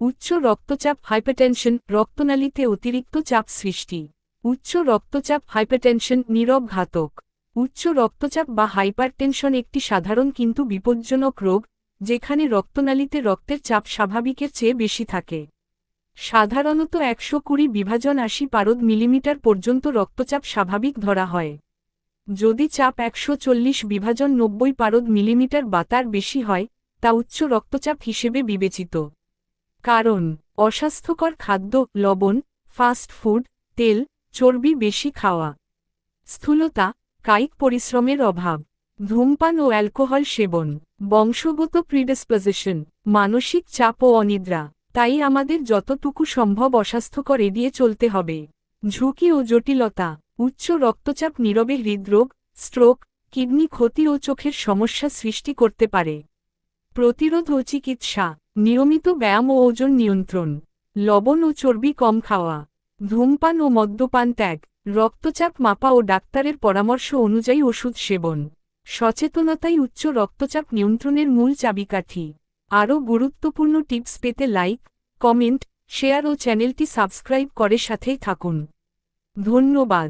উচ্চ রক্তচাপ হাইপারটেনশন রক্তনালীতে অতিরিক্ত চাপ সৃষ্টি। উচ্চ রক্তচাপ হাইপারটেনশন নীরব ঘাতক উচ্চ রক্তচাপ বা হাইপারটেনশন একটি সাধারণ কিন্তু বিপজ্জনক রোগ, যেখানে রক্তনালীতে রক্তের চাপ স্বাভাবিকের চেয়ে বেশি থাকে। সাধারণত একশো কুড়ি বিভাজন আশি পারদ মিলিমিটার পর্যন্ত রক্তচাপ স্বাভাবিক ধরা হয়। যদি চাপ একশো চল্লিশ বিভাজন নব্বই পারদ মিলিমিটার বা তার বেশি হয়, তা উচ্চ রক্তচাপ হিসেবে বিবেচিত। কারণ, অস্বাস্থ্যকর খাদ্য, লবণ, ফাস্ট ফুড, তেল, চর্বি বেশি খাওয়া। স্থূলতা, কায়িক পরিশ্রমের অভাব। ধূমপান ও অ্যালকোহল সেবন। বংশগত প্রিডিসপোজিশন মানসিক চাপ ও অনিদ্রা। তাই আমাদের যতটুকু সম্ভব অস্বাস্থ্যকর এড়িয়ে চলতে হবে। ঝুঁকি ও জটিলতা, উচ্চ রক্তচাপ নীরবে হৃদরোগ স্ট্রোক কিডনি ক্ষতি ও চোখের সমস্যা সৃষ্টি করতে পারে। প্রতিরোধ ও চিকিৎসা নিয়মিত ব্যায়াম ও ওজন নিয়ন্ত্রণ, লবণ ও চর্বি কম খাওয়া, ধূমপান ও মদ্যপান ত্যাগ, রক্তচাপ মাপা ও ডাক্তারের পরামর্শ অনুযায়ী ওষুধ সেবন, সচেতনতাই উচ্চ রক্তচাপ নিয়ন্ত্রণের মূল চাবিকাঠি। আরও গুরুত্বপূর্ণ টিপস পেতে লাইক, কমেন্ট, শেয়ার ও চ্যানেলটি সাবস্ক্রাইব করে সাথেই থাকুন। ধন্যবাদ।